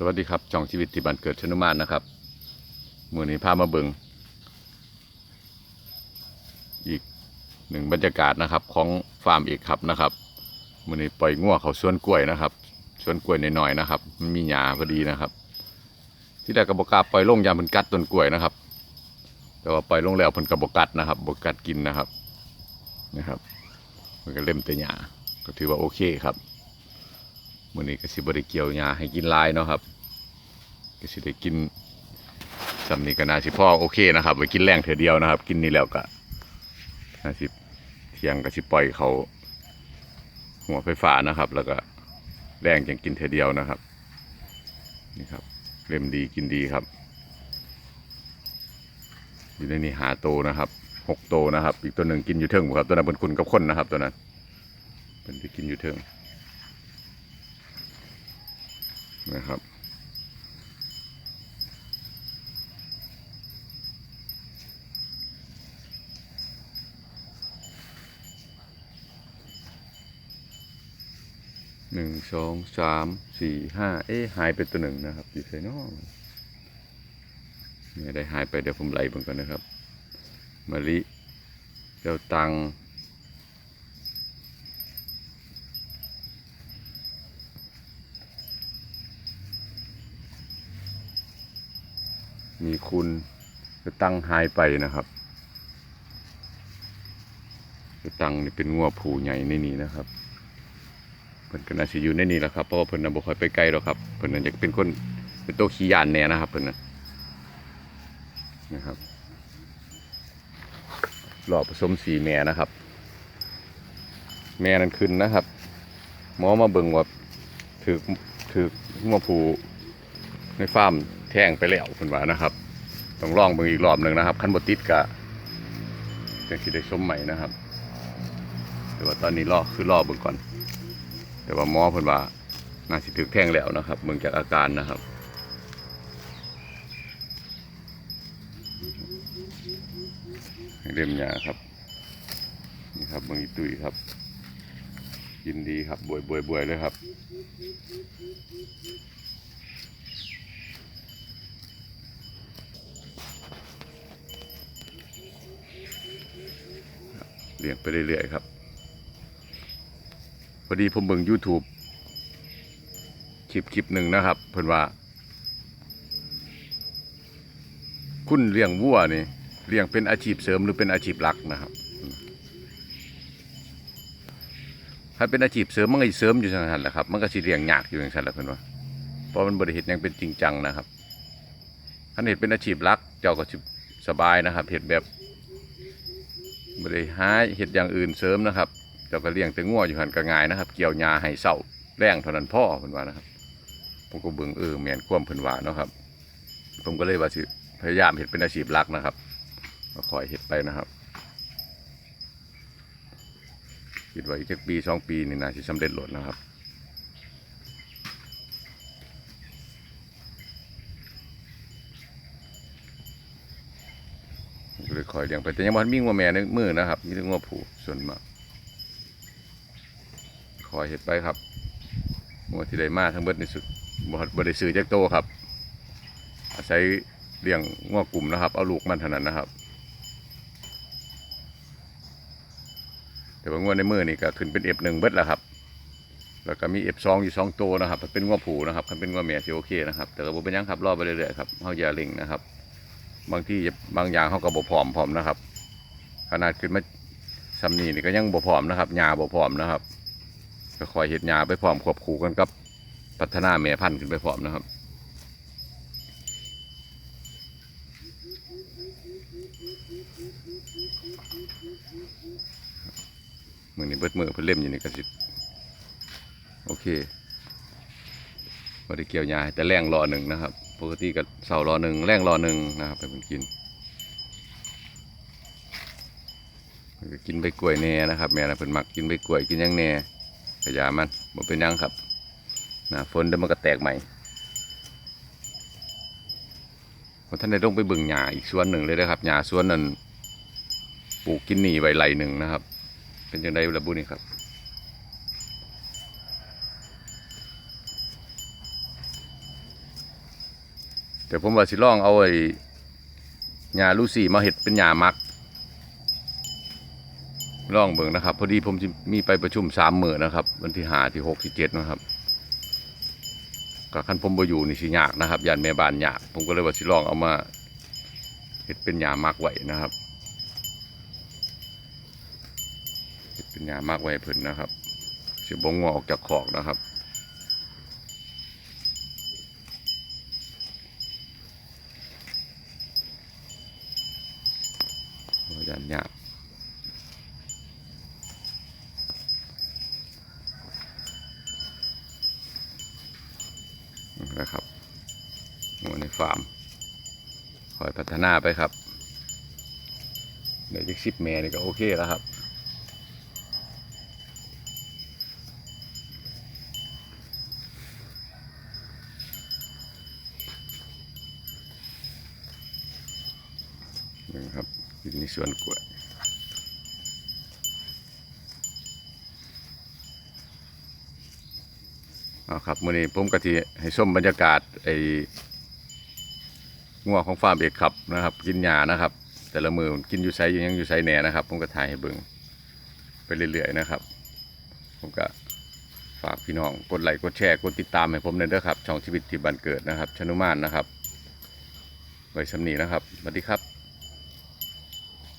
สวัสดีครับจ่องชีวิตที่บ้านเกิดชนุมานนะครับมือนี้พามาเบิงอีกหนึ่งบรรยากาศนะครับ ของฟาร์มเอกครับนะครับมือนี้ปล่อยงัวเขาสวนกล้วยนะครับสวนกล้วยหน่อยๆนะครับมันมีหญ้าพอดีนะครับ ที่แรกกระบอกกาปล่อยลงยามเพิ่นกัดต้นกล้วยนะครับ แต่ว่าปล่อยลงแล้วเพิ่นกระบอกกัดนะครับบกกัดกินนะครับนะครับ มันก็เล่มแต่หญ้าก็ถือว่าโอเคครับ มื่อนี้ก็สิบริเกี่ยวหญ้าให้กินลายเนาะครับก็สิได้กินสำนี้ก็น่าสิพ่อโอเคนะครับไปกินแรงเถอเดียวนะครับ กินนี่แล้วก็น่าสิเที่ยงก็สิปล่อยเขาหัวไฟฟ้านะครับ แล้วก็แรงจังกินเถอเดียวนะครับนี่ครับเล่มดีกินดีครับอยู่ในนี้หาโตนะครับหกโตนะครับ อีกตัวหนึ่งกินอยู่เทิงครับตัวนั้นเป็นคุณกับคนนะครับ ตัวนั้นเป็นที่กินอยู่เทิง นะครับ หนึ่งสองสามสี่ห้าเอ๊หายไปตัวหนึ่งนะครับอยู่ไซนอกเนี่ยได้หายไปเดี๋ยวผมไล่เบิ่งก่อนนะครับมะลิเจ้าตัง มีคุณจะตั้งหายไปนะครับจะตั้งนี่เป็นงัวผูใหญ่ในนี้นะครับเพิ่นก็น่าสิอยู่ในนี้แหละครับเพราะว่าเพิ่นน่ะบ่ค่อยไปไกลหรอกครับเพิ่นน่ะอยากเป็นคนเป็นโตวขี้ยานแน่นะครับเพิ่นน่ะนะครับรอผสมสีแม่นะครับ แม่นั้นขึ้นนะครับหมอมาเบิ่งว่าถือถืองัวผูในฟาร์ม แท่งไปแล้วคุณว่านะครับ ต้องลองเบิ่งอีกรอบหนึ่งนะครับคันบติดกะจังสิได้ชมใหม่นะครับ แต่ว่าตอนนี้รอคือรอเบิ่งก่อน แต่ว่าหมอเพิ่นว่าน่าสิถึกแท่งแล้วนะครับเบิ่งจากอาการนะครับให้เล่มยาครับนี่ครับเบิ่งอีตุยครับ ยินดีครับบวยบวยบวยเลยครับ เลี้ยงไปเรื่อยๆครับพอดีผมเบิ่ง YouTube คลิปคลิปหนึ่งนะครับเพิ่นว่า คุณเลี้ยงวัวนี่เลี้ยงเป็นอาชีพเสริมหรือเป็นอาชีพหลักนะครับ ถ้าเป็นอาชีพเสริมมันก็เสริมอยู่อย่างนั้นแหละครับ มันก็สิเลี้ยงยากอยู่อย่างนั้นแหละเพิ่นว่าเพราะมันบริเหตุยังเป็นจริงจังนะครับถ้าเห็นเป็นอาชีพหลักเจ้าก็สิสบายนะครับเห็นแบบ บริหาเห็ดอย่างอื่นเสริมนะครับเจ้าก็เลี้ยงแต่ง่วอยู่หันกระงายนะครับ เกี่ยวยาให้เศร้าแรงเท่านั้นพ่อเพิ่นว่านะครับผมก็เบิ่งเออแมนคว่มเพิ่นว่าเนาะครับ ผมก็เลยว่าสิพยายามเห็ดเป็นอาชีพหลักนะครับก็คอยเห็ดไปนะครับคิดว่าอีกสักปีสองปีนี่น่าสิสำเร็จหลดนะครับ ผมก็ เลยคอยเลี้ยงไปแต่ยังบ่ทันมีงัวแม่ในมือนะครับมีแต่งัวผูส่วนมากคอยเห็ดไปครับงัวที่ได้มาทั้งเบิดในสุดบ่บ่ได้ซื้อจากโตครับ อาศัยเลี้ยงงัวกลุ่มนะครับ เอาลูกมันเท่านั้นนะครับ แต่ว่างัวในมือนี่ก็ขึ้นเป็นเอฟหนึ่งเบิดแล้วครับแล้วก็มีเอฟสองอยู่สองตัวนะครับเป็นงัวผูนะครับคันเป็นงัวแม่ที่โอเคนะครับ แต่ก็บเป็นยังครับรอบไปเรื่อยๆครับเฮาอย่าเร่งนะครับ บางที่บางอย่างเขาก็บ่พร้อมพร้อมนะครับ ขนาดขึ้นมาซำนีนี่ก็ยังบ่พร้อมนะครับหญ้าบ่พร้อมนะครับ ก็คอยเฮ็ดหญ้าไปพร้อมควบคู่กันกับพัฒนาแม่พันธุ์ขึ้นไปพร้อมนะครับมือนี้เบิดมือเพิ่นเล่มอยู่นี่ก็สิโอเคบ่ได้เกี่ยวหญ้าแต่แรงรอหนึ่งนะครับ ปกติก็ เสารอหนึ่งแรงรอหนึ่งนะครับไปกินกินใบกล้วยแหน่นะครับ แม่นะเพิ่นมักกินใบกล้วยกินยังแหน่ขยามันบ่เป็นยังครับน้าฝนเดี๋ยวมันก็แตกใหม่ท่านได้ลงไปบิ่งหญ้าอีกสวนหนึ่งเลยนะครับหญ้าสวนนั้นปลูกกินหนีไว้ไหลหนึ่งนะครับ เป็นจังไดระบุนี่ครับ แต่ผมว่าสิลองเอาไอ้หญ้าลูซี่มาเห็ดเป็นหญ้ามักลองเบิ่งนะครับ พอดีผมมีไปประชุมสามมือนะครับ วันที่ห้าที่หกที่เจ็ดนะครับก็คันผมบ่อยู่นี่สิยากนะครับยานแม่บ้านยาก ผมก็เลยว่าสิลองเอามาเห็ดเป็นหญ้ามักไว้นะครับเฮ็ดเป็นหญ้ามักไว้เพิ่นนะครับสิบ่งอออกจากคอกนะครับ ยานยากนะครับหัวในฟาร์มคอยพัฒนาไปครับเดี๋ยวจะสิบแม่นี่ก็โอเคแล้วครับนี่ครับ อยู่ในสวนกล้วยเอาครับมื่อนี้ผมกะทิให้ชมบรรยากาศไอ้งัวของฟาร์มเอกครับนะครับ กินหญ้านะครับ แต่ละมือกินอยู่ไซยังอยู่ไซแหน่นะครับ ผมก็ถ่ายให้เบิ่งไปเรื่อยๆนะครับ ผมก็ฝากพี่น้องกดไลค์กดแชร์กดติดตามให้ผมหน่อยด้อครับช่องชีวิตที่บ้านเกิดนะครับชนุมานนะครับไว้สำนีนะครับสวัสดีครับ